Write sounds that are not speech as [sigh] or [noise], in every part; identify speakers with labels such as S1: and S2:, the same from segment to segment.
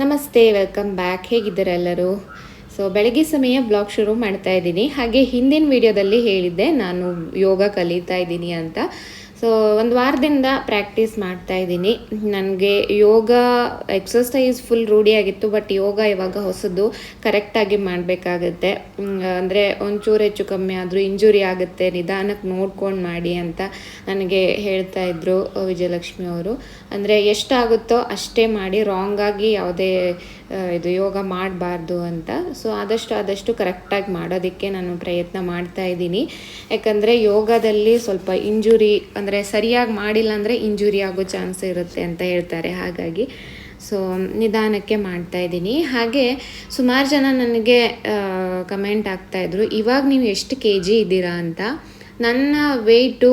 S1: ನಮಸ್ತೆ, welcome back. ಹೇಗಿದ್ದಾರೆ ಎಲ್ಲರೂ? ಸೊ ಬೆಳಗ್ಗೆ ಸಮಯ ಬ್ಲಾಗ್ ಶುರು ಮಾಡ್ತಾ ಇದ್ದೀನಿ. ಹಾಗೆ ಹಿಂದಿನ ವಿಡಿಯೋದಲ್ಲಿ ಹೇಳಿದ್ದೆ, ನಾನು ಯೋಗ ಕಲಿತಾ ಇದ್ದೀನಿ ಅಂತ. ಸೊ ಒಂದು ವಾರದಿಂದ ಪ್ರಾಕ್ಟೀಸ್ ಮಾಡ್ತಾ ಇದ್ದೀನಿ. ನನಗೆ ಯೋಗ ಎಕ್ಸಸೈಸ್ ಫುಲ್ ರೂಢಿಯಾಗಿತ್ತು ಬಟ್ ಯೋಗ ಇವಾಗ ಹೊಸದು ಕರೆಕ್ಟಾಗಿ ಮಾಡಬೇಕಾಗತ್ತೆ. ಅಂದರೆ ಒಂಚೂರು ಹೆಚ್ಚು ಕಮ್ಮಿ ಆದರೂ ಇಂಜುರಿ ಆಗುತ್ತೆ ನಿಧಾನಕ್ಕೆ ನೋಡ್ಕೊಂಡು ಮಾಡಿ ಅಂತ ನನಗೆ ಹೇಳ್ತಾ ಇದ್ರು ವಿಜಯಲಕ್ಷ್ಮಿ ಅವರು. ಅಂದರೆ ಎಷ್ಟಾಗುತ್ತೋ ಅಷ್ಟೇ ಮಾಡಿ ರಾಂಗಾಗಿ ಯಾವುದೇ ಇದು ಯೋಗ ಮಾಡಬಾರ್ದು ಅಂತ. ಸೊ ಆದಷ್ಟು ಆದಷ್ಟು ಕರೆಕ್ಟಾಗಿ ಮಾಡೋದಕ್ಕೆ ನಾನು ಪ್ರಯತ್ನ ಮಾಡ್ತಾ ಇದ್ದೀನಿ. ಯಾಕಂದರೆ ಯೋಗದಲ್ಲಿ ಸ್ವಲ್ಪ ಇಂಜುರಿ ಅಂದರೆ ಸರಿಯಾಗಿ ಮಾಡಿಲ್ಲ ಅಂದರೆ ಇಂಜುರಿ ಆಗೋ ಚಾನ್ಸ್ ಇರುತ್ತೆ ಅಂತ ಹೇಳ್ತಾರೆ, ಹಾಗಾಗಿ. ಸೊ ನಿಧಾನಕ್ಕೆ ಮಾಡ್ತಾ ಇದ್ದೀನಿ. ಹಾಗೆ ಸುಮಾರು ಜನ ನನಗೆ ಕಮೆಂಟ್ ಆಗ್ತಾಯಿದ್ರು ಇವಾಗ ನೀವು ಎಷ್ಟು ಕೆ ಜಿ ಇದ್ದೀರಾ ಅಂತ? ನನ್ನ ವೆಯ್ಟು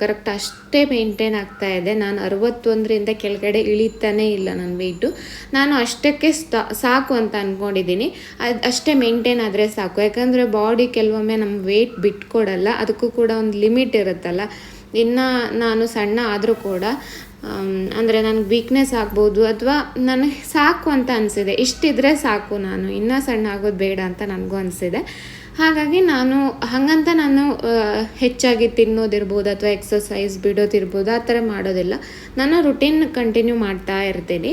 S1: ಕರೆಕ್ಟ್ ಅಷ್ಟೇ ಮೇಂಟೈನ್ ಆಗ್ತಾ ಇದೆ. ನಾನು ಅರವತ್ತೊಂದರಿಂದ ಕೆಳಗಡೆ ಇಳಿತಾನೇ ಇಲ್ಲ ನನ್ನ ವೆಯ್ಟು ನಾನು ಅಷ್ಟಕ್ಕೆ ಸಾಕು ಅಂತ ಅಂದ್ಕೊಂಡಿದ್ದೀನಿ ಅದು, ಅಷ್ಟೇ ಮೇಂಟೈನ್ ಆದರೆ ಸಾಕು. ಯಾಕಂದರೆ ಬಾಡಿ ಕೆಲವೊಮ್ಮೆ ನಮ್ಮ ವೆಯ್ಟ್ ಬಿಟ್ಕೊಡಲ್ಲ. ಅದಕ್ಕೂ ಕೂಡ ಒಂದು ಲಿಮಿಟ್ ಇರುತ್ತಲ್ಲ. ಇನ್ನು ನಾನು ಸಣ್ಣ ಆದರೂ ಕೂಡ ಅಂದರೆ ನನಗೆ ವೀಕ್ನೆಸ್ ಆಗ್ಬೋದು ಅಥವಾ ನನಗೆ ಸಾಕು ಅಂತ ಅನಿಸಿದೆ. ಇಷ್ಟಿದ್ರೆ ಸಾಕು ನಾನು. ಇನ್ನೂ ಸಣ್ಣ ಆಗೋದು ಬೇಡ ಅಂತ ನನಗೂ ಅನಿಸಿದೆ. ಹಾಗಾಗಿ ನಾನು, ಹಾಗಂತ ನಾನು ಹೆಚ್ಚಾಗಿ ತಿನ್ನೋದಿರ್ಬೋದು ಅಥವಾ ಎಕ್ಸಸೈಸ್ ಬಿಡೋದಿರ್ಬೋದು, ಆ ಥರ ಮಾಡೋದಿಲ್ಲ. ನಾನು ರುಟೀನ್ ಕಂಟಿನ್ಯೂ ಮಾಡ್ತಾ ಇರ್ತೀನಿ.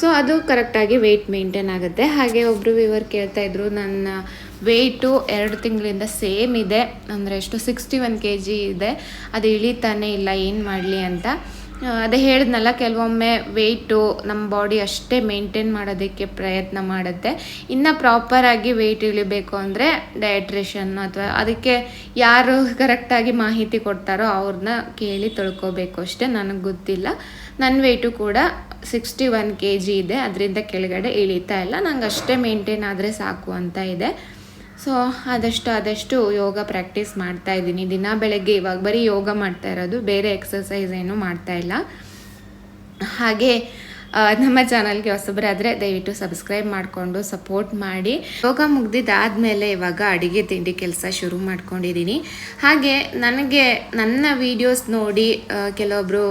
S1: ಸೊ ಅದು ಕರೆಕ್ಟಾಗಿ ವೆಯ್ಟ್ ಮೇಂಟೈನ್ ಆಗುತ್ತೆ. ಹಾಗೆ ಒಬ್ಬರು ವಿವರ್ ಕೇಳ್ತಾ ಇದ್ರು, ನನ್ನ ವೆಯ್ಟು ಎರಡು ತಿಂಗಳಿಂದ ಸೇಮ್ ಇದೆ. ಅಂದರೆ ಎಷ್ಟು ಸಿಕ್ಸ್ಟಿ ಒನ್ ಕೆ ಜಿ ಇದೆ. ಅದು ಇಳಿತಾನೆ ಇಲ್ಲ, ಏನು ಮಾಡಲಿ ಅಂತ. ಅದೇ ಹೇಳಿದ್ನಲ್ಲ, ಕೆಲವೊಮ್ಮೆ ವೆಯ್ಟು ನಮ್ಮ ಬಾಡಿ ಅಷ್ಟೇ ಮೇಂಟೈನ್ ಮಾಡೋದಕ್ಕೆ ಪ್ರಯತ್ನ ಮಾಡುತ್ತೆ. ಇನ್ನು ಪ್ರಾಪರಾಗಿ ವೆಯ್ಟ್ ಇಳಿಬೇಕು ಅಂದರೆ ಡಯಟ್ರಿಷನ್ ಅಥವಾ ಅದಕ್ಕೆ ಯಾರು ಕರೆಕ್ಟಾಗಿ ಮಾಹಿತಿ ಕೊಡ್ತಾರೋ ಅವ್ರನ್ನ ಕೇಳಿ ತಿಳ್ಕೊಬೇಕು ಅಷ್ಟೇ, ನನಗೆ ಗೊತ್ತಿಲ್ಲ. ನನ್ನ ವೆಯ್ಟು ಕೂಡ ಸಿಕ್ಸ್ಟಿ ಒನ್ ಕೆ ಜಿ ಇದೆ, ಅದರಿಂದ ಕೆಳಗಡೆ ಇಳಿತಾ ಇಲ್ಲ. ನಂಗೆ ಅಷ್ಟೇ ಮೇಂಟೈನ್ ಆದರೆ ಸಾಕು ಅಂತ ಇದೆ. ಸೊ, ಆದಷ್ಟು ಆದಷ್ಟು ಯೋಗ ಪ್ರಾಕ್ಟೀಸ್ ಮಾಡ್ತಾ ಇದ್ದೀನಿ. ದಿನ ಬೆಳಗ್ಗೆ ಇವಾಗ ಬರೀ ಯೋಗ ಮಾಡ್ತಾ ಇರೋದು, ಬೇರೆ ಎಕ್ಸಸೈಸ್ ಏನು ಮಾಡ್ತಾ ಇಲ್ಲ. ಹಾಗೆ ನಮ್ಮ ಚಾನಲ್ಗೆ ಹೊಸಬರಾದರೆ ದಯವಿಟ್ಟು ಸಬ್ಸ್ಕ್ರೈಬ್ ಮಾಡಿಕೊಂಡು ಸಪೋರ್ಟ್ ಮಾಡಿ. ಯೋಗ ಮುಗ್ದಿದ್ದಾದಮೇಲೆ ಇವಾಗ ಅಡುಗೆ ತಿಂಡಿ ಕೆಲಸ ಶುರು ಮಾಡ್ಕೊಂಡಿದ್ದೀನಿ. ಹಾಗೆ ನನಗೆ ನನ್ನ ವೀಡಿಯೋಸ್ ನೋಡಿ ಕೆಲವೊಬ್ಬರು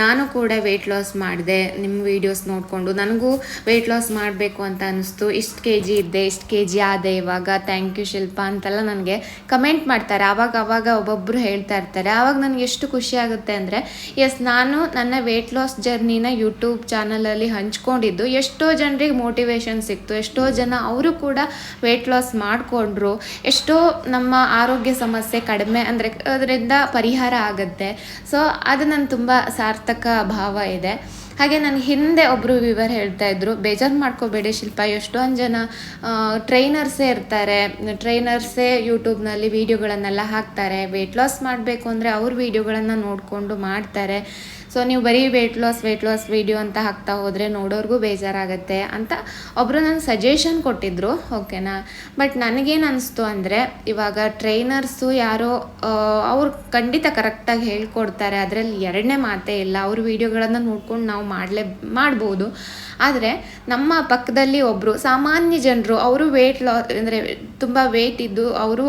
S1: ನಾನು ಕೂಡ ವೆಯ್ಟ್ ಲಾಸ್ ಮಾಡಿದೆ ನಿಮ್ಮ ವೀಡಿಯೋಸ್ ನೋಡಿಕೊಂಡು. ನನಗೂ ವೆಯ್ಟ್ ಲಾಸ್ ಮಾಡಬೇಕು ಅಂತ ಅನಿಸ್ತು ಇಷ್ಟು ಕೆ ಜಿ ಇದ್ದೆ, ಇಷ್ಟು ಕೆ ಜಿ ಆದೆ ಇವಾಗ. ಥ್ಯಾಂಕ್ ಯು ಶಿಲ್ಪ ಅಂತೆಲ್ಲ ನನಗೆ ಕಮೆಂಟ್ ಮಾಡ್ತಾರೆ. ಆವಾಗ ಆವಾಗ ಒಬ್ಬೊಬ್ಬರು ಹೇಳ್ತಾ ಇರ್ತಾರೆ. ಆವಾಗ ನನಗೆ ಎಷ್ಟು ಖುಷಿ ಆಗುತ್ತೆ ಅಂದರೆ ಎಸ್ ನಾನು ನನ್ನ ವೆಯ್ಟ್ ಲಾಸ್ ಜರ್ನಿನ ಯೂಟ್ಯೂಬ್ ಚಾನಲಲ್ಲಿ ಹಂಚ್ಕೊಂಡಿದ್ದು. ಎಷ್ಟೋ ಜನರಿಗೆ ಮೋಟಿವೇಶನ್ ಸಿಕ್ತು. ಎಷ್ಟೋ ಜನ ಅವರು ಕೂಡ ವೆಯ್ಟ್ ಲಾಸ್ ಮಾಡಿಕೊಂಡ್ರು. ಎಷ್ಟೋ ನಮ್ಮ ಆರೋಗ್ಯ ಸಮಸ್ಯೆ ಕಡಿಮೆ ಅಂದರೆ ಅದರಿಂದ ಪರಿಹಾರ ಆಗುತ್ತೆ. ಸೊ ಅದು ನನ್ನ ತುಂಬ ಸಾರ್ಥಕ ಭಾವ ಇದೆ. ಹಾಗೆ ನನ್ನ ಹಿಂದೆ ಒಬ್ಬರು ವಿವರ್ ಹೇಳ್ತಾ ಇದ್ರು, ಬೇಜಾರು ಮಾಡ್ಕೋಬೇಡಿ ಶಿಲ್ಪ, ಎಷ್ಟೊಂದು ಜನ ಟ್ರೈನರ್ಸೇ ಇರ್ತಾರೆ. ಟ್ರೈನರ್ಸೇ ಯೂಟ್ಯೂಬ್ನಲ್ಲಿ ವೀಡಿಯೋಗಳನ್ನೆಲ್ಲ ಹಾಕ್ತಾರೆ. ವೆಯ್ಟ್ ಲಾಸ್ ಮಾಡಬೇಕು ಅಂದರೆ ಅವ್ರ ವೀಡಿಯೋಗಳನ್ನು ನೋಡಿಕೊಂಡು ಮಾಡ್ತಾರೆ. ಸೊ ನೀವು ಬರೀ weight loss weight loss video ಅಂತ ಹಾಕ್ತಾ ಹೋದರೆ ನೋಡೋರ್ಗೂ ಬೇಜಾರಾಗುತ್ತೆ ಅಂತ ಒಬ್ಬರು ನನಗೆ ಸಜೆಷನ್ ಕೊಟ್ಟಿದ್ರು ಓಕೆನಾ ಬಟ್ ನನಗೇನು ಅನಿಸ್ತು ಅಂದರೆ, ಇವಾಗ ಟ್ರೈನರ್ಸು ಯಾರೋ ಅವ್ರು ಖಂಡಿತ ಕರೆಕ್ಟಾಗಿ ಹೇಳ್ಕೊಡ್ತಾರೆ. ಅದರಲ್ಲಿ ಎರಡನೇ ಮಾತೇ ಇಲ್ಲ. ಅವ್ರ ವೀಡಿಯೋಗಳನ್ನು ನೋಡ್ಕೊಂಡು ನಾವು ಮಾಡಲೇ, ಮಾಡ್ಬೋದು. ಆದರೆ ನಮ್ಮ ಪಕ್ಕದಲ್ಲಿ ಒಬ್ಬರು ಸಾಮಾನ್ಯ ಜನರು, ಅವರು ವೆಯ್ಟ್ ಲಾ ಅಂದರೆ ತುಂಬ ವೆಯ್ಟ್ ಇದ್ದು, ಅವರು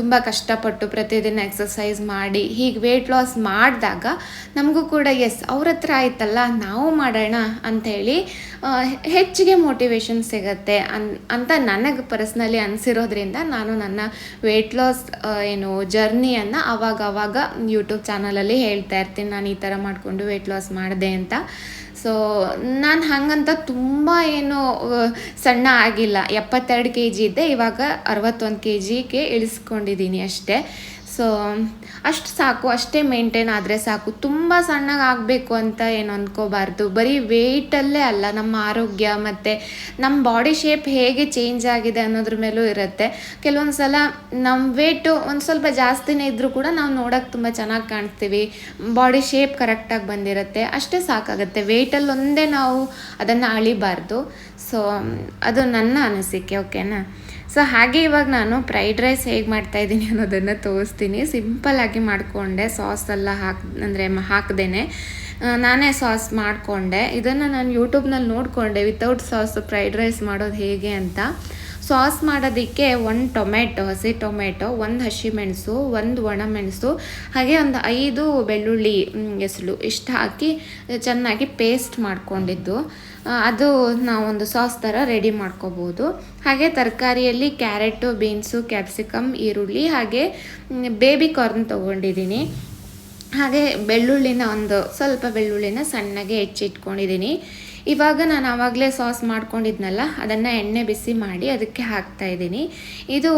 S1: ತುಂಬ ಕಷ್ಟಪಟ್ಟು ಪ್ರತಿದಿನ ಎಕ್ಸಸೈಸ್ ಮಾಡಿ, ಹೀಗೆ ವೆಯ್ಟ್ ಲಾಸ್ ಮಾಡಿದಾಗ ನಮಗೂ ಕೂಡ ಎಸ್ ಅವ್ರ ಹತ್ರ ಆಯ್ತಲ್ಲ, ನಾವು ಮಾಡೋಣ ಅಂಥೇಳಿ ಹೆಚ್ಚಿಗೆ ಮೋಟಿವೇಶನ್ ಸಿಗತ್ತೆ ಅನ್, ಅಂತ ನನಗೆ ಪರ್ಸ್ನಲಿ ಅನಿಸಿರೋದ್ರಿಂದ ನಾನು ನನ್ನ ವೆಯ್ಟ್ ಲಾಸ್ ಏನು ಜರ್ನಿಯನ್ನು ಅವಾಗ ಅವಾಗ ಯೂಟ್ಯೂಬ್ ಚಾನಲಲ್ಲಿ ಹೇಳ್ತಾ ಇರ್ತೀನಿ. ನಾನು ಈ ಥರ ಮಾಡಿಕೊಂಡು ವೆಯ್ಟ್ ಲಾಸ್ ಮಾಡಿದೆ ಅಂತ. ಸೊ ನಾನು ಹಾಗಂತ ತುಂಬ ಏನು ಸಣ್ಣ ಆಗಿಲ್ಲ. ಎಪ್ಪತ್ತೆರಡು ಕೆ ಜಿ ಇದ್ದೆ, ಇವಾಗ ಅರವತ್ತೊಂದು ಕೆ ಜಿಗೆ ಇಳಿಸ್ಕೊಂಡಿದ್ದೀನಿ ಅಷ್ಟೇ. ಸೊ ಅಷ್ಟು ಸಾಕು, ಅಷ್ಟೇ ಮೇಂಟೈನ್ ಆದರೆ ಸಾಕು. ತುಂಬ ಸಣ್ಣಗೆ ಆಗಬೇಕು ಅಂತ ಏನು ಅಂದ್ಕೋಬಾರ್ದು ಬರೀ ವೆಯ್ಟಲ್ಲೇ ಅಲ್ಲ ನಮ್ಮ ಆರೋಗ್ಯ ಮತ್ತು ನಮ್ಮ ಬಾಡಿ ಶೇಪ್ ಹೇಗೆ ಚೇಂಜ್ ಆಗಿದೆ ಅನ್ನೋದ್ರ ಮೇಲೂ ಇರುತ್ತೆ. ಕೆಲವೊಂದು ಸಲ ನಮ್ಮ ವೆಯ್ಟು ಒಂದು ಸ್ವಲ್ಪ ಜಾಸ್ತಿನೇ ಇದ್ದರೂ ಕೂಡ ನಾವು ನೋಡೋಕೆ ತುಂಬ ಚೆನ್ನಾಗಿ ಕಾಣ್ತೀವಿ. ಬಾಡಿ ಶೇಪ್ ಕರೆಕ್ಟಾಗಿ ಬಂದಿರುತ್ತೆ. ಅಷ್ಟೇ ಸಾಕಾಗುತ್ತೆ. ವೆಯ್ಟಲ್ಲಿ ಒಂದೇ ನಾವು ಅದನ್ನು ಅಳಿಬಾರ್ದು. ಸೊ ಅದು ನನ್ನ ಅನಿಸಿಕೆ ಓಕೆನಾ ಸೊ ಹಾಗೆ ಇವಾಗ ನಾನು ಫ್ರೈಡ್ ರೈಸ್ ಹೇಗೆ ಮಾಡ್ತಾ ಇದ್ದೀನಿ ಅನ್ನೋದನ್ನು ತೋರಿಸ್ತೀನಿ. ಸಿಂಪಲ್ಲಾಗಿ ಮಾಡಿಕೊಂಡೆ ಸಾಸ್ ಎಲ್ಲ ಹಾಕಿ, ಅಂದರೆ ಹಾಕ್ದೇನೆ. ನಾನೇ ಸಾಸ್ ಮಾಡಿಕೊಂಡೆ. ಇದನ್ನು ನಾನು ಯೂಟ್ಯೂಬ್ನಲ್ಲಿ ನೋಡಿಕೊಂಡೆ ವಿತೌಟ್ ಸಾಸ್ ಫ್ರೈಡ್ ರೈಸ್ ಮಾಡೋದು ಹೇಗೆ ಅಂತ. ಸಾಸ್ ಮಾಡೋದಕ್ಕೆ ಒಂದು ಟೊಮೆಟೊ ಹಸಿ ಟೊಮೆಟೊ ಒಂದು ಹಸಿಮೆಣಸು ಒಂದು ಒಣಮೆಣಸು ಹಾಗೆ ಒಂದು ಐದು ಬೆಳ್ಳುಳ್ಳಿ ಎಸಳು ಇಷ್ಟು ಹಾಕಿ, ಚೆನ್ನಾಗಿ ಪೇಸ್ಟ್ ಮಾಡ್ಕೊಂಡಿದ್ದು. ಅದು ನಾವೊಂದು ಸಾಸ್ ಥರ ರೆಡಿ ಮಾಡ್ಕೋಬೋದು. ಹಾಗೆ ತರಕಾರಿಯಲ್ಲಿ ಕ್ಯಾರೆಟು, ಬೀನ್ಸು, ಕ್ಯಾಪ್ಸಿಕಮ್, ಈರುಳ್ಳಿ ಹಾಗೆ ಬೇಬಿ ಕಾರ್ನ್ ತೊಗೊಂಡಿದ್ದೀನಿ ಹಾಗೆ ಬೆಳ್ಳುಳ್ಳಿನ ಒಂದು ಸ್ವಲ್ಪ ಬೆಳ್ಳುಳ್ಳಿನ ಸಣ್ಣಗೆ ಹೆಚ್ಚಿಟ್ಕೊಂಡಿದ್ದೀನಿ ಇವಾಗ ನಾನು ಆವಾಗಲೇ ಸಾಸ್ ಮಾಡ್ಕೊಂಡಿದ್ನಲ್ಲ, ಅದನ್ನು ಎಣ್ಣೆ ಬಿಸಿ ಮಾಡಿ ಅದಕ್ಕೆ ಹಾಕ್ತಾ ಇದ್ದೀನಿ. ಇದು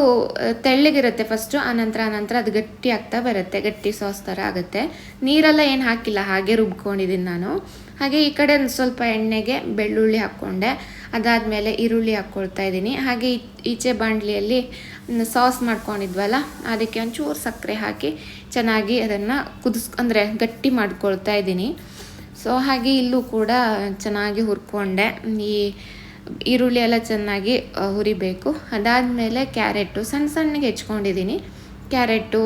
S1: ತೆಳ್ಳಗಿರುತ್ತೆ ಫಸ್ಟು ಆನಂತರ ಆನಂತರ ಅದು ಗಟ್ಟಿ ಆಗ್ತಾ ಬರುತ್ತೆ, ಗಟ್ಟಿ ಸಾಸ್ ಥರ ಆಗುತ್ತೆ. ನೀರೆಲ್ಲ ಏನು ಹಾಕಿಲ್ಲ, ಹಾಗೆ ರುಬ್ಕೊಂಡಿದ್ದೀನಿ ನಾನು. ಹಾಗೆ ಈ ಕಡೆ ಸ್ವಲ್ಪ ಎಣ್ಣೆಗೆ ಬೆಳ್ಳುಳ್ಳಿ ಹಾಕ್ಕೊಂಡೆ. ಅದಾದಮೇಲೆ ಈರುಳ್ಳಿ ಹಾಕ್ಕೊಳ್ತಾ ಇದ್ದೀನಿ. ಹಾಗೆ ಈಚೆ ಬಾಂಡ್ಲಿಯಲ್ಲಿ ಸಾಸ್ ಮಾಡ್ಕೊಂಡಿದ್ವಲ್ಲ, ಅದಕ್ಕೆ ಒಂಚೂರು ಸಕ್ಕರೆ ಹಾಕಿ ಚೆನ್ನಾಗಿ ಅದನ್ನು ಕುದಿಸ್, ಅಂದರೆ ಗಟ್ಟಿ ಮಾಡ್ಕೊಳ್ತಾ ಇದ್ದೀನಿ. ಸೊ ಹಾಗೆ ಇಲ್ಲೂ ಕೂಡ ಚೆನ್ನಾಗಿ ಹುರ್ಕೊಂಡೆ. ಈ ಈರುಳ್ಳಿ ಎಲ್ಲ ಚೆನ್ನಾಗಿ ಹುರಿಬೇಕು. ಅದಾದಮೇಲೆ ಕ್ಯಾರೆಟು ಸಣ್ಣ ಸಣ್ಣಗೆ ಹೆಚ್ಕೊಂಡಿದ್ದೀನಿ. ಕ್ಯಾರೆಟು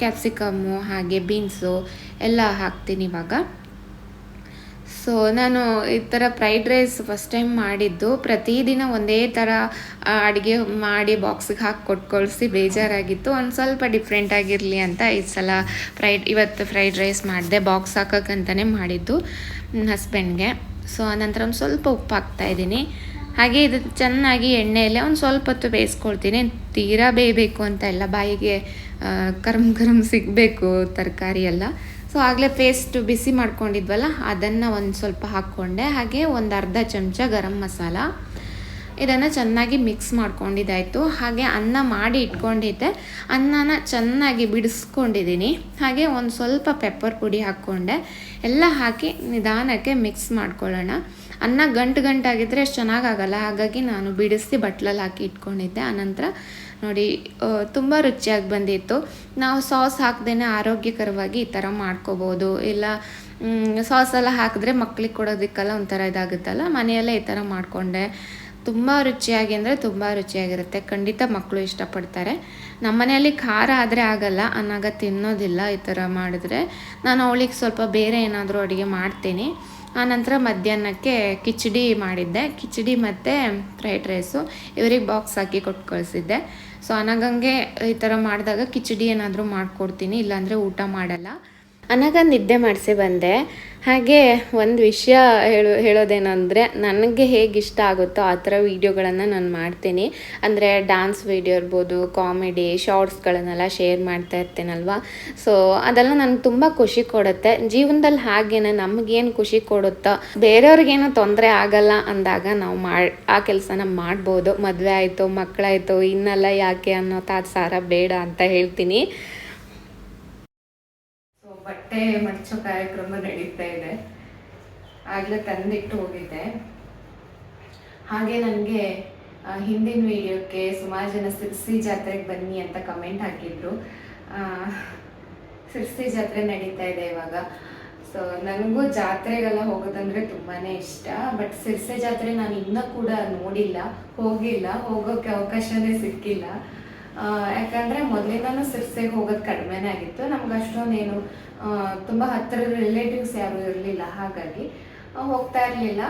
S1: ಕ್ಯಾಪ್ಸಿಕಮ್ಮು, ಹಾಗೆ ಬೀನ್ಸು ಎಲ್ಲ ಹಾಕ್ತೀನಿ ಇವಾಗ. ಸೊ ನಾನು ಈ ಥರ ಫ್ರೈಡ್ ರೈಸ್ ಫಸ್ಟ್ ಟೈಮ್ ಮಾಡಿದ್ದು. ಪ್ರತಿದಿನ ಒಂದೇ ಥರ ಅಡುಗೆ ಮಾಡಿ ಬಾಕ್ಸಿಗೆ ಹಾಕಿ ಕೊಟ್ಟು ಬೇಜಾರಾಗಿತ್ತು. ಒಂದು ಸ್ವಲ್ಪ ಡಿಫ್ರೆಂಟ್ ಆಗಿರಲಿ ಅಂತ ಈ ಸಲ ಫ್ರೈಡ್ ಇವತ್ತು ಫ್ರೈಡ್ ರೈಸ್ ಮಾಡಿದೆ. ಬಾಕ್ಸ್ ಹಾಕೋಕ್ಕಂತಲೇ ಮಾಡಿದ್ದು ನನ್ನ ಹಸ್ಬೆಂಡ್ಗೆ. ಸೊ ಆನಂತರ ಒಂದು ಸ್ವಲ್ಪ ಉಪ್ಪು ಹಾಕ್ತಾ ಇದ್ದೀನಿ. ಹಾಗೆ ಇದು ಚೆನ್ನಾಗಿ ಎಣ್ಣೆಯಲ್ಲೇ ಒಂದು ಸ್ವಲ್ಪ ಹೊತ್ತು ಬೇಯಿಸ್ಕೊಳ್ತೀನಿ. ತೀರಾ ಬೇಯಬೇಕು ಅಂತ ಎಲ್ಲ ಬಾಯಿಗೆ ಕರಮ್ ಕರಮ್ ಸಿಗಬೇಕು ತರಕಾರಿ ಎಲ್ಲ. ಸೊ ಆಗಲೇ ಪೇಸ್ಟ್ ಬಿಸಿ ಮಾಡ್ಕೊಂಡಿದ್ವಲ್ಲ, ಅದನ್ನು ಒಂದು ಸ್ವಲ್ಪ ಹಾಕ್ಕೊಂಡೆ. ಹಾಗೆ ಒಂದು ಅರ್ಧ ಚಮಚ ಗರಂ ಮಸಾಲ. ಇದನ್ನು ಚೆನ್ನಾಗಿ ಮಿಕ್ಸ್ ಮಾಡ್ಕೊಂಡಿದ್ದಾಯಿತು. ಹಾಗೆ ಅನ್ನ ಮಾಡಿ ಇಟ್ಕೊಂಡಿದ್ದೆ. ಅನ್ನನ ಚೆನ್ನಾಗಿ ಬಿಡಿಸ್ಕೊಂಡಿದ್ದೀನಿ. ಹಾಗೆ ಒಂದು ಸ್ವಲ್ಪ ಪೆಪ್ಪರ್ ಪುಡಿ ಹಾಕ್ಕೊಂಡೆ. ಎಲ್ಲ ಹಾಕಿ ನಿಧಾನಕ್ಕೆ ಮಿಕ್ಸ್ ಮಾಡ್ಕೊಳ್ಳೋಣ. ಅನ್ನ ಗಂಟು ಗಂಟಾಗಿದ್ದರೆ ಅಷ್ಟು ಚೆನ್ನಾಗಾಗಲ್ಲ ಹಾಗಾಗಿ ನಾನು ಬಿಡಿಸಿ ಬಟ್ಲಲ್ಲಿ ಹಾಕಿ ಇಟ್ಕೊಂಡಿದ್ದೆ. ಆನಂತರ ನೋಡಿ ತುಂಬ ರುಚಿಯಾಗಿ ಬಂದಿತ್ತು. ನಾವು ಸಾಸ್ ಹಾಕ್ದೇನೆ ಆರೋಗ್ಯಕರವಾಗಿ ಈ ಥರ ಮಾಡ್ಕೋಬೋದು. ಇಲ್ಲ ಸಾಸ್ ಎಲ್ಲ ಹಾಕಿದ್ರೆ ಮಕ್ಳಿಗೆ ಕೊಡೋದಕ್ಕೆಲ್ಲ ಒಂಥರ ಇದಾಗುತ್ತಲ್ಲ, ಮನೆಯಲ್ಲೇ ಈ ಥರ ಮಾಡಿಕೊಂಡೆ. ತುಂಬ ರುಚಿಯಾಗಿ ಅಂದರೆ ತುಂಬ ರುಚಿಯಾಗಿರುತ್ತೆ. ಖಂಡಿತ ಮಕ್ಕಳು ಇಷ್ಟಪಡ್ತಾರೆ. ನಮ್ಮ ಮನೆಯಲ್ಲಿ ಖಾರ ಆದರೆ ಆಗಲ್ಲ ಅನ್ನಾಗ ತಿನ್ನೋದಿಲ್ಲ ಈ ಥರ ಮಾಡಿದ್ರೆ. ನಾನು ಅವಳಿಗೆ ಸ್ವಲ್ಪ ಬೇರೆ ಏನಾದರೂ ಅಡುಗೆ ಮಾಡ್ತೀನಿ. ಆನಂತರ ಮಧ್ಯಾಹ್ನಕ್ಕೆ ಕಿಚಡಿ ಮಾಡಿದ್ದೆ. ಕಿಚಡಿ ಮತ್ತು ಫ್ರೈಡ್ ರೈಸು ಇವ್ರಿಗೆ ಬಾಕ್ಸ್ ಹಾಕಿ ಕೊಟ್ಟು ಕಳಿಸಿದ್ದೆ. ಸೊ ಅನಗಂಗೆ ಈ ಥರ ಮಾಡಿದಾಗ ಕಿಚಡಿ ಏನಾದರೂ ಮಾಡಿಕೊಡ್ತೀನಿ. ಇಲ್ಲಾಂದರೆ ಊಟ ಮಾಡಲ್ಲ. ಅನಗ ನಿದ್ದೆ ಮಾಡಿಸಿ ಬಂದೆ. ಹಾಗೆ ಒಂದು ವಿಷಯ ಹೇಳು, ಹೇಳೋದೇನಂದರೆ ನನಗೆ ಹೇಗೆ ಇಷ್ಟ ಆಗುತ್ತೋ ಆ ಥರ ವೀಡಿಯೋಗಳನ್ನು ನಾನು ಮಾಡ್ತೀನಿ. ಅಂದರೆ ಡ್ಯಾನ್ಸ್ ವೀಡಿಯೋ ಇರ್ಬೋದು ಕಾಮಿಡಿ ಶಾರ್ಟ್ಸ್ಗಳನ್ನೆಲ್ಲ ಶೇರ್ ಮಾಡ್ತಾ ಇರ್ತೀನಲ್ವ? ಸೊ ಅದೆಲ್ಲ ನನಗೆ ತುಂಬ ಖುಷಿ ಕೊಡುತ್ತೆ. ಜೀವನದಲ್ಲಿ ಹಾಗೇನೆ ನಮಗೇನು ಖುಷಿ ಕೊಡುತ್ತೋ, ಬೇರೆಯವ್ರಿಗೇನು ತೊಂದರೆ ಆಗಲ್ಲ ಅಂದಾಗ ನಾವು ಮಾಡಿ ಆ ಕೆಲಸನ ಮಾಡ್ಬೋದು. ಮದುವೆ ಆಯಿತು ಮಕ್ಕಳಾಯಿತು ಇನ್ನೆಲ್ಲ ಯಾಕೆ ಅನ್ನೋ ತಾತ್ಸಾರ ಬೇಡ ಅಂತ ಹೇಳ್ತೀನಿ. ಬಟ್ಟೆ ಮಡಚೋ ಕಾರ್ಯಕ್ರಮ ನಡೀತಾ ಇದೆ. ಆಗಲೇ ತಂದಿಟ್ಟು ಹೋಗಿದ್ದೆ. ಹಾಗೆ ನನಗೆ ಹಿಂದಿನ ವಿಡಿಯೋಕ್ಕೆ ಸುಮಾರು ಜನ ಸಿರ್ಸಿ ಜಾತ್ರೆಗೆ ಬನ್ನಿ ಅಂತ ಕಮೆಂಟ್ ಹಾಕಿದ್ರು. ಸಿರ್ಸಿ ಜಾತ್ರೆ ನಡೀತಾ ಇದೆ ಇವಾಗ. ಸೊ, ನನಗೂ ಜಾತ್ರೆಗೆಲ್ಲ ಹೋಗೋದಂದ್ರೆ ತುಂಬಾನೇ ಇಷ್ಟ. ಬಟ್ ಸಿರ್ಸೆ ಜಾತ್ರೆ ನಾನು ಇನ್ನೂ ಕೂಡ ನೋಡಿಲ್ಲ, ಹೋಗಿಲ್ಲ. ಹೋಗೋಕ್ಕೆ ಅವಕಾಶನೇ ಸಿಕ್ಕಿಲ್ಲ. ಯಾಕಂದ್ರೆ ಮೊದಲಿಂದನೂ ಸಿರ್ಸೆಗೆ ಹೋಗೋದು ಕಡಿಮೆನೇ ಆಗಿತ್ತು. ನಮ್ಗೆ ಅಷ್ಟೊಂದೇನು ತುಂಬ ಹತ್ತಿರದ ರಿಲೇಟಿವ್ಸ್ ಯಾರು ಇರಲಿಲ್ಲ ಹಾಗಾಗಿ ಹೋಗ್ತಾ ಇರಲಿಲ್ಲ.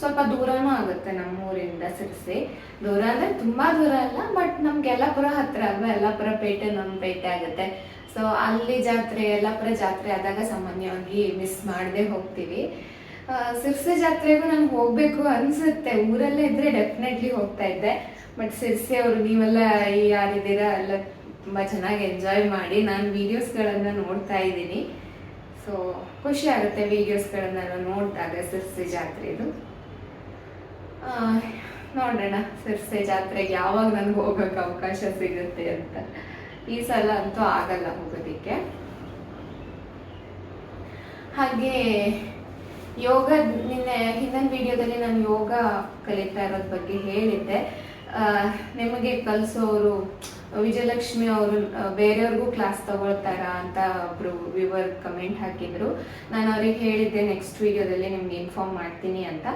S1: ಸ್ವಲ್ಪ ದೂರನೂ ಆಗುತ್ತೆ ನಮ್ಮ ಊರಿಂದ ಸಿರ್ಸೆ. ದೂರ ಅಂದರೆ ತುಂಬಾ ದೂರ ಅಲ್ಲ ಬಟ್ ನಮ್ಗೆ ಯಲ್ಲಾಪುರ ಹತ್ರ ಅಲ್ವಾ, ಯಲ್ಲಾಪುರ ಪೇಟೆ ನಮ್ಮ ಪೇಟೆ ಆಗುತ್ತೆ. ಸೊ ಅಲ್ಲಿ ಜಾತ್ರೆ, ಯಲ್ಲಾಪುರ ಜಾತ್ರೆ ಆದಾಗ ಸಾಮಾನ್ಯವಾಗಿ ಮಿಸ್ ಮಾಡದೆ ಹೋಗ್ತೀವಿ. ಸಿರ್ಸೆ ಜಾತ್ರೆಗೂ ನಾನು ಹೋಗಬೇಕು ಅನ್ಸುತ್ತೆ. ಊರಲ್ಲೇ ಇದ್ದರೆ ಡೆಫಿನೆಟ್ಲಿ ಹೋಗ್ತಾ ಇದ್ದೆ. ಬಟ್ ಸಿರ್ಸಿ ಅವರು ನೀವೆಲ್ಲ ಯಾರಿದ್ದೀರಾ ಎಲ್ಲ ತುಂಬ ಚೆನ್ನಾಗಿ ಎಂಜಾಯ್ ಮಾಡಿ, ನಾನು ವೀಡಿಯೋಸ್ಗಳನ್ನು ನೋಡ್ತಾ ಇದ್ದೀನಿ. ಸೊ ಖುಷಿ ಆಗುತ್ತೆ ವೀಡಿಯೋಸ್ಗಳನ್ನು ನೋಡಿದಾಗ ಸಿರ್ಸಿ ಜಾತ್ರೆದು. ನೋಡೋಣ ಸಿರ್ಸೆ ಜಾತ್ರೆಗೆ ಯಾವಾಗ ನನಗೆ ಹೋಗೋಕ್ಕೆ ಅವಕಾಶ ಸಿಗುತ್ತೆ ಅಂತ. ಈ ಸಲ ಅಂತೂ ಆಗಲ್ಲ ಹೋಗೋದಕ್ಕೆ ಹಾಗೆ, ಯೋಗ, ನಿನ್ನೆ, ಹಿಂದಿನ ವಿಡಿಯೋದಲ್ಲಿ ನಾನು ಯೋಗ ಕಲಿತಾ ಇರೋದ್ರ ಬಗ್ಗೆ ಹೇಳಿದ್ದೆ. ನಿಮಗೆ ಕಲಿಸೋರು, ವಿಜಯಲಕ್ಷ್ಮಿ ಅವರು ಬೇರೆಯವ್ರಿಗೂ ಕ್ಲಾಸ್ ತಗೊಳ್ತಾರಾ ಅಂತ ಒಬ್ರು ವಿವರ್ ಕಮೆಂಟ್ ಹಾಕಿದ್ರು. ನಾನು ಅವ್ರಿಗೆ ಹೇಳಿದ್ದೆ ನೆಕ್ಸ್ಟ್ ವಿಡಿಯೋದಲ್ಲಿ ನಿಮ್ಗೆ ಇನ್ಫಾರ್ಮ್ ಮಾಡ್ತೀನಿ ಅಂತ.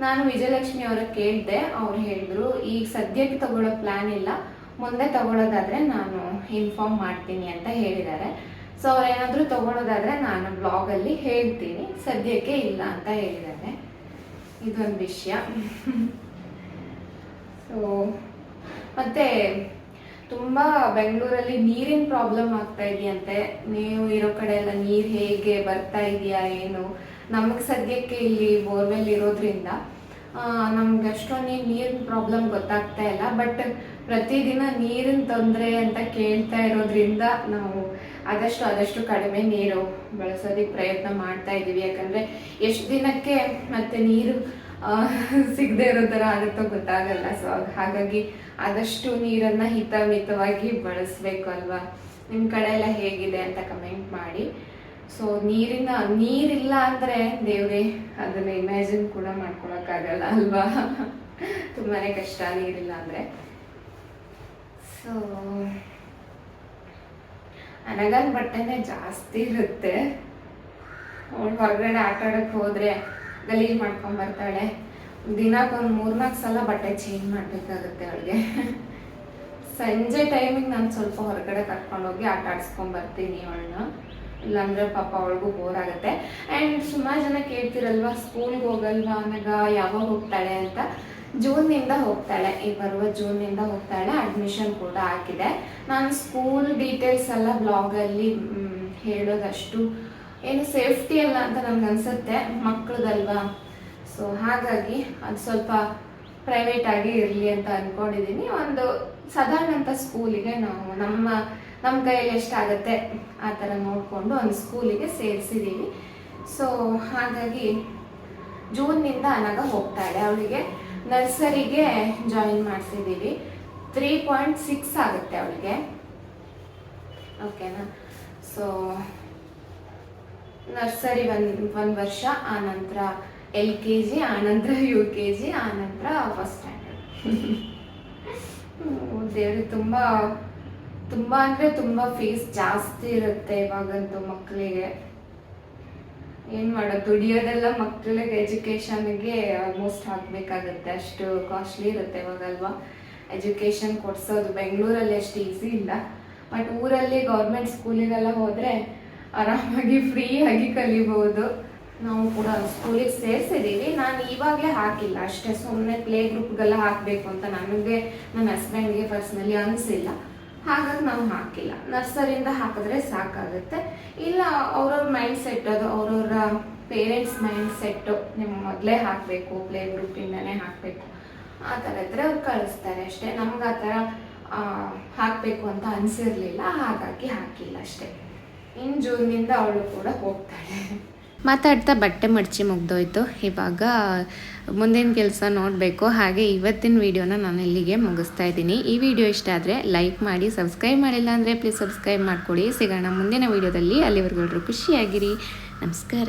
S1: ನಾನು ವಿಜಯಲಕ್ಷ್ಮಿ ಅವ್ರ ಕೇಳಿದೆ, ಅವ್ರು ಹೇಳಿದ್ರು, ಈಗ ಸದ್ಯಕ್ಕೆ ತಗೊಳ್ಳೋ ಪ್ಲಾನ್ ಇಲ್ಲ. ಮುಂದೆ ತಗೊಳ್ಳೋದಾದ್ರೆ ನಾನು ಇನ್ಫಾರ್ಮ್ ಮಾಡ್ತೀನಿ ಅಂತ ಹೇಳಿದ್ದಾರೆ. ಸೊ ಅವ್ರೇನಾದ್ರೂ ತಗೊಳ್ಳೋದಾದ್ರೆ ನಾನು ಬ್ಲಾಗಲ್ಲಿ ಹೇಳ್ತೀನಿ. ಸದ್ಯಕ್ಕೆ ಇಲ್ಲ ಅಂತ ಹೇಳಿದ್ದಾರೆ. ಇದೊಂದು ವಿಷಯ. [laughs] ಸೊ ಮತ್ತೆ ತುಂಬಾ ಬೆಂಗಳೂರಲ್ಲಿ ನೀರಿನ ಪ್ರಾಬ್ಲಮ್ ಆಗ್ತಾ ಇದೆಯಂತೆ. ನೀವು ಇರೋ ಕಡೆ ಎಲ್ಲ ನೀರು ಹೇಗೆ ಬರ್ತಾ ಇದೆಯಾ, ಏನು? ನಮಗೆ ಸದ್ಯಕ್ಕೆ ಇಲ್ಲಿ ಬೋರ್ವೆಲ್ ಇರೋದ್ರಿಂದ ನಮ್ಗೆ ಅಷ್ಟೊಂದು ನೀರಿನ ಪ್ರಾಬ್ಲಮ್ ಗೊತ್ತಾಗ್ತಾ ಇಲ್ಲ. ಬಟ್ ಪ್ರತಿದಿನ ನೀರಿನ ತೊಂದರೆ ಅಂತ ಕೇಳ್ತಾ ಇರೋದ್ರಿಂದ ನಾವು ಆದಷ್ಟು ಆದಷ್ಟು ಕಡಿಮೆ ನೀರು ಬಳಸೋದಕ್ಕೆ ಪ್ರಯತ್ನ ಮಾಡ್ತಾ ಇದೀವಿ. ಯಾಕಂದ್ರೆ ಎಷ್ಟು ದಿನಕ್ಕೆ ಮತ್ತೆ ನೀರು ಸಿಗದೆ ಇರೋ ಥರ ಆಗುತ್ತೋ ಗೊತ್ತಾಗಲ್ಲ. ಸೊ ಹಾಗಾಗಿ ಆದಷ್ಟು ನೀರನ್ನ ಹಿತಮಿತವಾಗಿ ಬಳಸಬೇಕು ಅಲ್ವಾ? ನಿಮ್ಮ ಕಡೆ ಎಲ್ಲ ಹೇಗಿದೆ ಅಂತ ಕಮೆಂಟ್ ಮಾಡಿ. ಸೊ ನೀರಿನ, ನೀರಿಲ್ಲ ಅಂದ್ರೆ ದೇವ್ರೆ, ಅದನ್ನ ಇಮ್ಯಾಜಿನ್ ಕೂಡ ಮಾಡ್ಕೊಳಕ್ಕಾಗಲ್ಲ ಅಲ್ವಾ? ತುಂಬಾನೇ ಕಷ್ಟ ನೀರಿಲ್ಲ ಅಂದ್ರೆ. ಸೊ ಅನಗನ್ ಬಟ್ಟೆನೆ ಜಾಸ್ತಿ ಇರುತ್ತೆ. ಹೊರಗಡೆ ಆಟ ಆಡಕ್ ಹೋದ್ರೆ ಗಲೀಜ್ ಮಾಡ್ಕೊಂಡ್ ಬರ್ತಾಳೆ. ದಿನಕ್ಕೆ ಮೂರ್ನಾಲ್ಕು ಸಲ ಬಟ್ಟೆ ಚೇಂಜ್ ಮಾಡಬೇಕಾಗುತ್ತೆ ಅವಳಿಗೆ. ಸಂಜೆ ಟೈಮಿಗೆ ನಾನು ಸ್ವಲ್ಪ ಹೊರಗಡೆ ಕರ್ಕೊಂಡೋಗಿ ಆಟ ಆಡ್ಸ್ಕೊಂಡ್ ಬರ್ತೀನಿ ಅವಳನ್ನ. ಇಲ್ಲಾಂದ್ರೆ ಪಾಪ ಅವಳಿಗೂ ಬೋರ್ ಆಗುತ್ತೆ. ಆ್ಯಂಡ್ ಸುಮಾರು ಜನ ಕೇಳ್ತಿರಲ್ವಾ ಸ್ಕೂಲ್ಗೆ ಹೋಗಲ್ವಾ ಅನ್ನಗ, ಯಾವಾಗ ಹೋಗ್ತಾಳೆ ಅಂತ? ಜೂನ್ನಿಂದ ಹೋಗ್ತಾಳೆ. ಈ ಬರುವ ಜೂನ್ನಿಂದ ಹೋಗ್ತಾಳೆ. ಅಡ್ಮಿಷನ್ ಕೂಡ ಹಾಕಿದೆ. ನಾನು ಸ್ಕೂಲ್ ಡೀಟೇಲ್ಸ್ ಎಲ್ಲ ಬ್ಲಾಗಲ್ಲಿ ಹೇಳೋದಷ್ಟು ಏನು ಸೇಫ್ಟಿ ಅಲ್ಲ ಅಂತ ನನ್ಗೆ ಅನ್ಸುತ್ತೆ ಮಕ್ಕಳದಲ್ವಾ ಸೊ ಹಾಗಾಗಿ ಅದು ಸ್ವಲ್ಪ ಪ್ರೈವೇಟ್ ಆಗಿ ಇರಲಿ ಅಂತ ಅನ್ಕೊಂಡಿದ್ದೀನಿ ಒಂದು ಸಾಧಾರಣ ಅಂತ ಸ್ಕೂಲಿಗೆ ನಾವು ನಮ್ಮ ನಮ್ಮ ಕೈಯಲ್ಲಿ ಎಷ್ಟಾಗುತ್ತೆ ಆ ಥರ ನೋಡಿಕೊಂಡು ಒಂದು ಸ್ಕೂಲಿಗೆ ಸೇರಿಸಿದ್ದೀವಿ ಸೊ ಹಾಗಾಗಿ ಜೂನ್ನಿಂದ ಅನಗ ಹೋಗ್ತಾಳೆ ಅವಳಿಗೆ ನರ್ಸರಿಗೆ ಜಾಯಿನ್ ಮಾಡಿಸಿದ್ದೀವಿ ತ್ರೀ ಪಾಯಿಂಟ್ ಸಿಕ್ಸ್ ಆಗುತ್ತೆ ಅವಳಿಗೆ. ಓಕೆನಾ ಸೊ ನರ್ಸರಿ ಒಂದು ಒಂದು ವರ್ಷ, ಆ ನಂತರ ಎಲ್ ಕೆ ಜಿ, ಆ ನಂತರ ಯು ಕೆ ಜಿ, ಆ ನಂತರ ಫಸ್ಟ್ ಸ್ಟ್ಯಾಂಡರ್ಡ್. ದೇವ್ರಿಗೆ ತುಂಬ ತುಂಬ ಅಂದರೆ ತುಂಬ ಫೀಸ್ ಜಾಸ್ತಿ ಇರುತ್ತೆ ಇವಾಗಂತೂ ಮಕ್ಕಳಿಗೆ ಏನು ಮಾಡೋದು, ದುಡಿಯೋದೆಲ್ಲ ಮಕ್ಕಳಿಗೆ ಎಜುಕೇಷನ್ಗೆ ಆಲ್ಮೋಸ್ಟ್ ಹಾಕಬೇಕಾಗತ್ತೆ ಅಷ್ಟು ಕಾಸ್ಟ್ಲಿ ಇರುತ್ತೆ ಇವಾಗಲ್ವಾ. ಎಜುಕೇಷನ್ ಕೊಡ್ಸೋದು, ಬೆಂಗಳೂರಲ್ಲಿ ಅಷ್ಟು ಈಸಿ ಇಲ್ಲ. ಬಟ್ ಊರಲ್ಲಿ ಗೌರ್ಮೆಂಟ್ ಸ್ಕೂಲಿಗೆಲ್ಲ ಹೋದರೆ ಆರಾಮಾಗಿ ಫ್ರೀ ಆಗಿ ಕಲಿಬಹುದು ನಾವು ಕೂಡ ಸ್ಕೂಲಿಗೆ ಸೇರಿಸಿದ್ದೀವಿ ನಾನು ಇವಾಗಲೇ ಹಾಕಿಲ್ಲ. ಅಷ್ಟೇ ಸುಮ್ಮನೆ ಪ್ಲೇ ಗ್ರೂಪ್ಗೆಲ್ಲ ಹಾಕಬೇಕು ಅಂತ ನನಗೆ ನನ್ನ ಹಸ್ಬೆಂಡ್ಗೆ ಪರ್ಸ್ನಲಿ ಅನಿಸಿಲ್ಲ. ಹಾಗಾಗಿ ನಾವು ಹಾಕಿಲ್ಲ. ನರ್ಸರಿಯಿಂದ ಹಾಕಿದ್ರೆ ಸಾಕಾಗುತ್ತೆ. ಇಲ್ಲ, ಅವ್ರವ್ರ ಮೈಂಡ್ ಸೆಟ್ ಅದು, ಅವ್ರವ್ರ ಪೇರೆಂಟ್ಸ್ ಮೈಂಡ್ ಸೆಟ್ಟು ನಿಮ್ಮ ಮೊದಲೇ ಹಾಕಬೇಕು ಪ್ಲೇ ಗ್ರೂಪಿಂದನೇ ಹಾಕಬೇಕು. ಆ ಥರ ಇದ್ರೆ ಅವ್ರು ಕಳಿಸ್ತಾರೆ ಅಷ್ಟೇ. ನಮ್ಗೆ ಆ ಥರ ಹಾಕಬೇಕು ಅಂತ ಅನಿಸಿರಲಿಲ್ಲ. ಹಾಗಾಗಿ ಹಾಕಿಲ್ಲ ಅಷ್ಟೇ. ಇನ್ನು ಜೂನ್ನಿಂದ ಅವಳು ಕೂಡ ಹೋಗ್ತಾಳೆ.
S2: ಮಾತಾಡ್ತಾ ಬಟ್ಟೆ ಮಡಚಿ ಮುಗ್ದೋಯ್ತು. ಇವಾಗ ಮುಂದಿನ ಕೆಲಸ ನೋಡಬೇಕು. ಹಾಗೆ ಇವತ್ತಿನ ವಿಡಿಯೋನ ನಾನು ಇಲ್ಲಿಗೆ ಮುಗಿಸ್ತಾ ಇದ್ದೀನಿ. ಈ ವಿಡಿಯೋ ಇಷ್ಟ ಆದರೆ ಲೈಕ್ ಮಾಡಿ, ಸಬ್ಸ್ಕ್ರೈಬ್ ಮಾಡಿಲ್ಲ ಅಂದರೆ ಪ್ಲೀಸ್ ಸಬ್ಸ್ಕ್ರೈಬ್ ಮಾಡ್ಕೊಳ್ಳಿ. ಸಿಗೋಣ ಮುಂದಿನ ವಿಡಿಯೋದಲ್ಲಿ. ಅಲ್ಲಿವರೆಗೂ ಖುಷಿಯಾಗಿರಿ. ನಮಸ್ಕಾರ.